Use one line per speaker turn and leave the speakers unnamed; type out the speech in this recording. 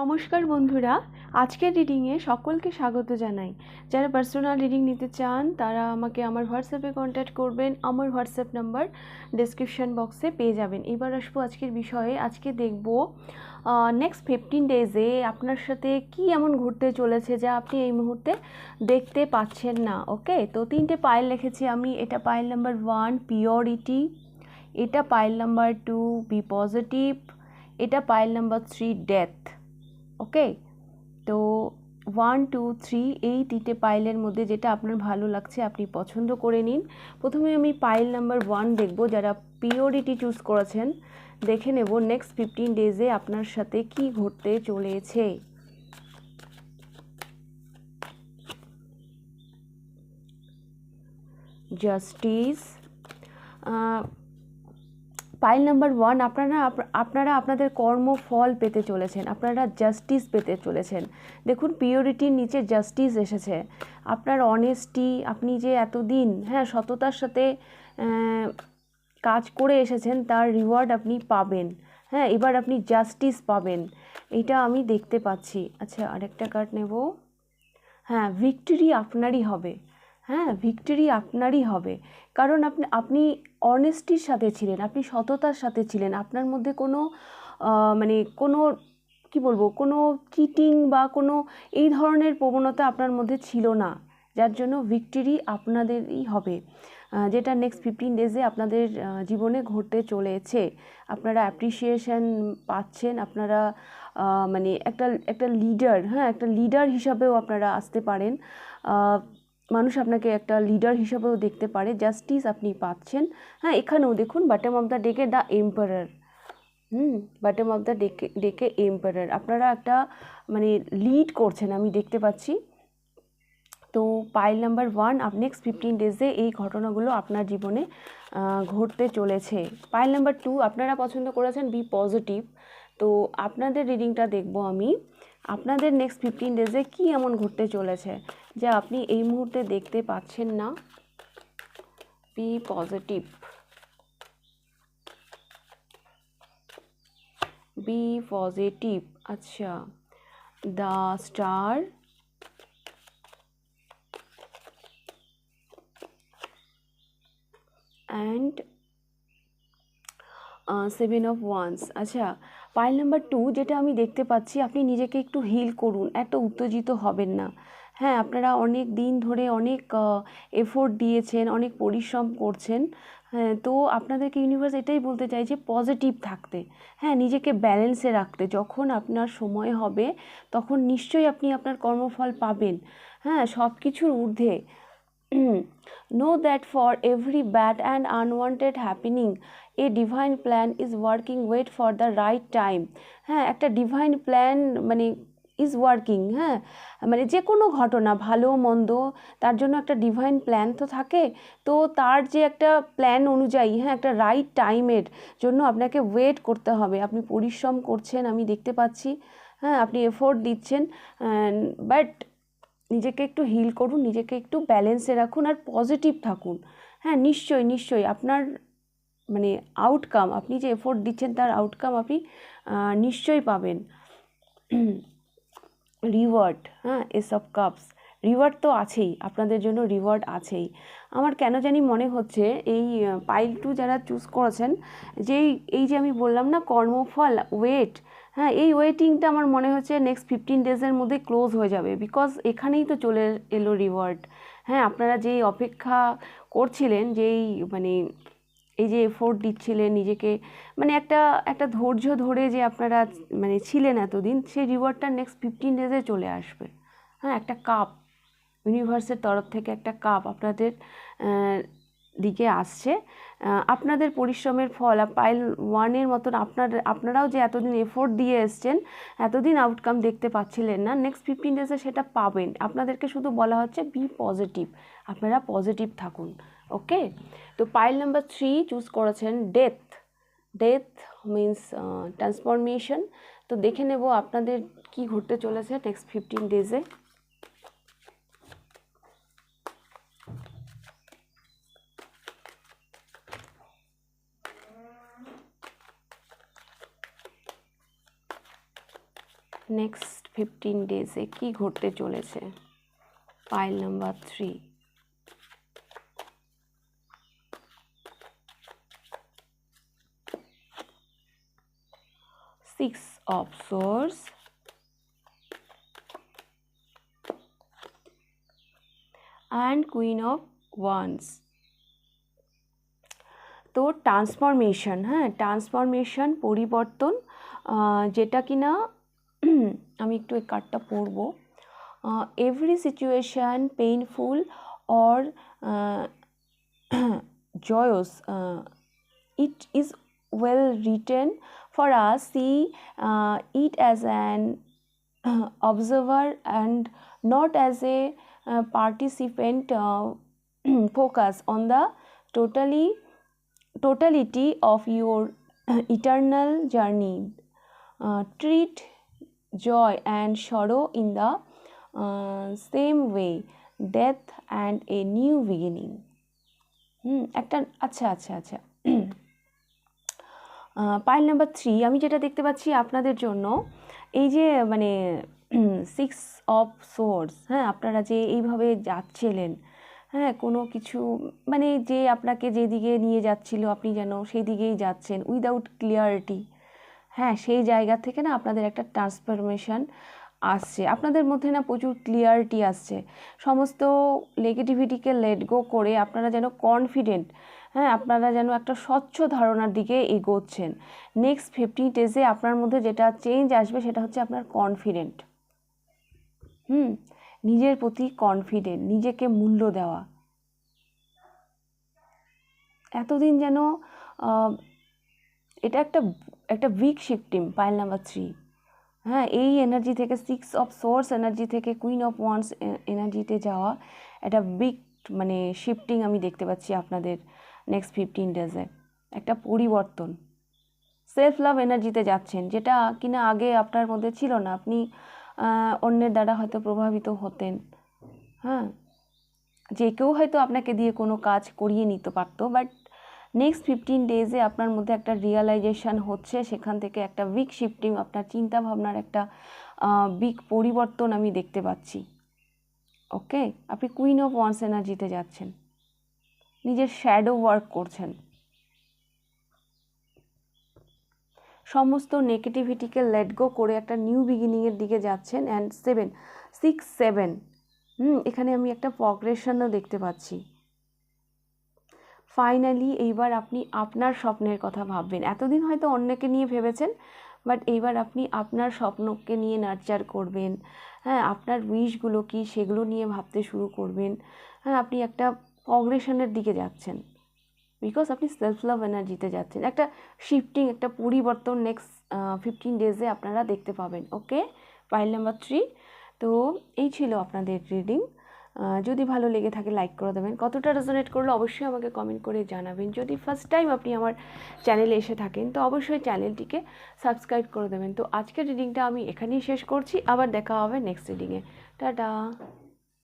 নমস্কার বন্ধুরা, আজকের রিডিংয়ে সকলকে স্বাগত জানাই। যারা পার্সোনাল রিডিং নিতে চান, তারা আমাকে আমার হোয়াটসঅ্যাপে কন্ট্যাক্ট করবেন। আমার হোয়াটসঅ্যাপ নাম্বার ডেসক্রিপশন বক্সে পেয়ে যাবেন। এবার আসব আজকের বিষয়ে। আজকে দেখব নেক্সট ফিফটিন ডেজে আপনার সাথে কি এমন ঘুরতে চলেছে যা আপনি এই মুহূর্তে দেখতে পাচ্ছেন না ওকে তো তিনটে পাইল লিখেছি আমি। এটা পাইল নাম্বার ওয়ান পিওরিটি এটা pile number two B positive এটা pile number three death okay? তো ওয়ান টু থ্রি এই তিনটে পাইলের মধ্যে যেটা আপনার ভালো লাগছে আপনি পছন্দ করে নিন। প্রথমে আমি পাইল নাম্বার ওয়ান দেখব, যারা পিওরিটি চুজ করেছেন। দেখে নেব নেক্সট ফিফটিন ডেজে আপনার সাথে কি ঘটতে চলেছে। জাস্টিস পাইল নাম্বার ওয়ান আপনারা আপনারা আপনাদের কর্মফল পেতে চলেছেন, আপনারা জাস্টিস পেতে চলেছেন। দেখুন পিওরিটির নিচে জাস্টিস এসেছে। আপনার অনেস্টি আপনি যে এতদিন হ্যাঁ সততার সাথে কাজ করে এসেছেন, তার রিওয়ার্ড আপনি পাবেন। হ্যাঁ এবার আপনি জাস্টিস পাবেন। এটা আমি দেখতে পাচ্ছি। আচ্ছা আরেকটা কার্ড নেব। হ্যাঁ ভিক্টরি আপনারই হবে। হ্যাঁ ভিক্টরি আপনারই হবে। কারণ আপনি আপনি অনেস্টির সাথে ছিলেন, আপনি সততার সাথে ছিলেন। আপনার মধ্যে কোনো মানে কোনো, কি বলব, কোনো চিটিং বা কোনো এই ধরনের প্রবণতা আপনার মধ্যে ছিল না। যার জন্য ভিক্টরি আপনাদেরই হবে। যেটা নেক্সট ফিফটিন ডেজে আপনাদের জীবনে ঘটতে চলেছে। আপনারা অ্যাপ্রিসিয়েশন পাচ্ছেন, আপনারা মানে একটা একটা লিডার হ্যাঁ একটা লিডার হিসাবেও আপনারা আসতে পারেন। মানুষ আপনাকে একটা লিডার হিসাবেও দেখতে পারে জাস্টিস আপনি পাচ্ছেন। হ্যাঁ এখানেও দেখুন bottom of the deck the emperor hmm bottom of the deck deck emperor আপনারা একটা মানে লিড করছেন, আমি দেখতে পাচ্ছি। তো pile number one up next fifteen ডেজে এই ঘটনাগুলো আপনার জীবনে ঘটতে চলেছে। পাইল নাম্বার টু আপনারা পছন্দ করেছেন বি পজিটিভ তো আপনাদের রিডিংটা দেখব আমি। আপনাদের নেক্সট ফিফটিন ডেজে কী এমন ঘটতে চলেছে? যা আপনি এই মুহূর্তে দেখতে পাচ্ছেন না বি পজিটিভ বি পজিটিভ আচ্ছা the star and seven of wands আচ্ছা পাইল নাম্বার টু যেটা আমি দেখতে পাচ্ছি, আপনি নিজেকে একটু হিল করুন, এত উত্তেজিত হবেন না। হ্যাঁ আপনারা অনেক দিন ধরে অনেক এফোর্ট দিয়েছেন, অনেক পরিশ্রম করছেন। হ্যাঁ তো আপনাদেরকে ইউনিভার্স এটাই বলতে চাই যে পজিটিভ থাকতে। হ্যাঁ নিজেকে ব্যালেন্সে রাখতে। যখন আপনার সময় হবে, তখন নিশ্চয়ই আপনি আপনার কর্মফল পাবেন। হ্যাঁ সব কিছুর ঊর্ধ্বে। Know that for every bad and unwanted happening, a divine plan is working wait for the right time হ্যাঁ একটা ডিভাইন প্ল্যান মানে ইজ ওয়ার্কিং হ্যাঁ? মানে যে কোনো ঘটনা, ভালো, মন্দ, তার জন্য একটা ডিভাইন প্ল্যান তো থাকে। তো তার যে একটা প্ল্যান অনুযায়ী হ্যাঁ একটা রাইট টাইমের জন্য আপনাকে ওয়েট করতে হবে। আপনি পরিশ্রম করছেন, আমি দেখতে পাচ্ছি হ্যাঁ আপনি এফোর্ট দিচ্ছেন বাট নিজেকে একটু হিল করুন, নিজেকে একটু ব্যালেন্সে রাখুন, আর পজিটিভ থাকুন। হ্যাঁ নিশ্চয়ই নিশ্চয়ই, আপনার মানে আউটকাম আপনি যে এফোর্ট দিচ্ছেন, তার আউটকাম আপনি নিশ্চয়ই পাবেন। রিওয়ার্ড হ্যাঁ এস অফ কাপস রিওয়ার্ড তো আছেই, আপনাদের জন্য রিওয়ার্ড আছেই। আমার কেন জানি মনে হচ্ছে এই পাইল টু যারা চুজ করেছেন, যেই, এই যে আমি বললাম না, কর্মফল ওয়েট হ্যাঁ এই ওয়েটিংটা আমার মনে হচ্ছে নেক্সট ফিফটিন ডেজের মধ্যে ক্লোজ হয়ে যাবে বিকজ এখানেই তো চলে এলো রিওয়ার্ড হ্যাঁ আপনারা যেই অপেক্ষা করছিলেন, যেই মানে এই যে এফোর্ট দিচ্ছিলেন নিজেকে মানে একটা একটা ধৈর্য ধরে যে আপনারা মানে ছিলেন এতদিন, সেই রিওয়ার্ডটা নেক্সট ফিফটিন ডেজে চলে আসবে। হ্যাঁ একটা কাপ ইউনিভার্সের তরফ থেকে একটা কাপ আপনাদের দিকে আসছে। আপনাদের পরিশ্রমের ফল পাইল ওয়ানের মতন আপনার, আপনারাও যে এতদিন এফোর্ট দিয়ে এসছেন, এতদিন আউটকাম দেখতে পাচ্ছিলেন না নেক্সট ফিফটিন ডেজে সেটা পাবেন। আপনাদেরকে শুধু বলা হচ্ছে বি পজিটিভ আপনারা পজিটিভ থাকুন। ওকে তো পাইল নাম্বার থ্রি চুজ করেছেন ডেথ ডেথ মিন্স ট্রান্সফরমেশন তো দেখে নেব আপনাদের কি ঘটতে চলেছে নেক্সট ফিফটিন ডেজে নেক্সট ফিফটিন ডেজে কি ঘটতে চলেছে? Pile number three six of swords and queen of wands তো ট্রান্সফরমেশন হ্যাঁ ট্রান্সফরমেশন পরিবর্তন আহ, যেটা কি না আমি একটু এই কার্ডটা পড়ব every situation painful or joyous uh, it is well written for us see uh, it as an uh, observer and not as a uh, participant uh, focus on the totally totality of your eternal journey uh, treat joy and sorrow in the uh, same way death and a new beginning hmm একটা আচ্ছা আচ্ছা আচ্ছা pile number three আমি যেটা দেখতে পাচ্ছি আপনাদের জন্য, এই যে মানে সিক্স অফ সোর্স হ্যাঁ আপনারা যে এইভাবে যাচ্ছিলেন হ্যাঁ কোনো কিছু মানে যে আপনাকে যেদিকে নিয়ে যাচ্ছিল, আপনি যেন সেই দিকেই যাচ্ছেন উইদাউট ক্লিয়ারিটি হ্যাঁ সেই জায়গা থেকে না আপনাদের একটা ট্রান্সফরমেশন আসছে। আপনাদের মধ্যে না প্রচুর ক্লিয়ারিটি আসছে। সমস্ত নেগেটিভিটিকে লেট গো করে আপনারা যেন কনফিডেন্ট হ্যাঁ আপনারা যেন একটা স্বচ্ছ ধারণার দিকে এগোচ্ছেন। নেক্সট ফিফটিন ডেজে আপনার মধ্যে যেটা চেঞ্জ আসবে সেটা হচ্ছে আপনার কনফিডেন্ট হুম, নিজের প্রতি কনফিডেন্ট নিজেকে মূল্য দেওয়া। এতদিন যেন এটা একটা একটা week shifting pile number three হ্যাঁ এই এনার্জি থেকে সিক্স অফ সোর্স এনার্জি থেকে কুইন অফ ওয়ান্স এনার্জিতে যাওয়া, একটা বিগ মানে শিফটিং আমি দেখতে পাচ্ছি আপনাদের। নেক্সট ফিফটিন ডেজে একটা পরিবর্তন। সেলফ লাভ এনার্জিতে যাচ্ছেন, যেটা কিনা আগে আপনার মধ্যে ছিল না। আপনি অন্যের দ্বারা হয়তো প্রভাবিত হতেন। হ্যাঁ? যে কেউ হয়তো আপনাকে দিয়ে কোনো কাজ করিয়ে নিতে পারতো বাট নেক্সট ফিফটিন ডেজে আপনার মধ্যে একটা রিয়ালাইজেশন হচ্ছে। সেখান থেকে একটা উইক শিফটিং আপনার চিন্তা ভাবনার একটা বিগ পরিবর্তন আমি দেখতে পাচ্ছি। ওকে আপনি কুইন অফ ওয়ান্স এনার্জিতে যাচ্ছেন। নিজের শ্যাডো ওয়ার্ক করছেন। সমস্ত নেগেটিভিটিকে লেট গো করে একটা নিউ বিগিনিংয়ের দিকে যাচ্ছেন and seven six seven hmm, এখানে আমি একটা প্রগ্রেশনও দেখতে পাচ্ছি। ফাইনালি এইবার আপনি আপনার স্বপ্নের কথা ভাববেন। এতদিন হয়তো অন্যকে নিয়ে ভেবেছেন বাট এইবার আপনি আপনার স্বপ্নকে নিয়ে নার্চার করবেন। হ্যাঁ আপনার উইশগুলো কি সেগুলো নিয়ে ভাবতে শুরু করবেন। হ্যাঁ আপনি একটা প্রগ্রেশনের দিকে যাচ্ছেন। বিকজ আপনি সেলফ লাভ এনার্জিতে যাচ্ছেন। একটা শিফটিং একটা পরিবর্তন নেক্সট ফিফটিন ডেজে আপনারা দেখতে পাবেন ওকে ফাইল নাম্বার থ্রি তো এই ছিল আপনাদের রিডিং যদি ভালো লেগে থাকে লাইক করে দেবেন। কতটা রেজোনেট করলে অবশ্যই আমাকে কমেন্ট করে জানাবেন। যদি ফার্স্ট টাইম আপনি আমার চ্যানেলে এসে থাকেন, তো অবশ্যই চ্যানেলটিকে সাবস্ক্রাইব করে দেবেন। তো আজকের রিডিংটা আমি এখানেই শেষ করছি। আবার দেখা হবে নেক্সট রিডিংয়ে টাটা!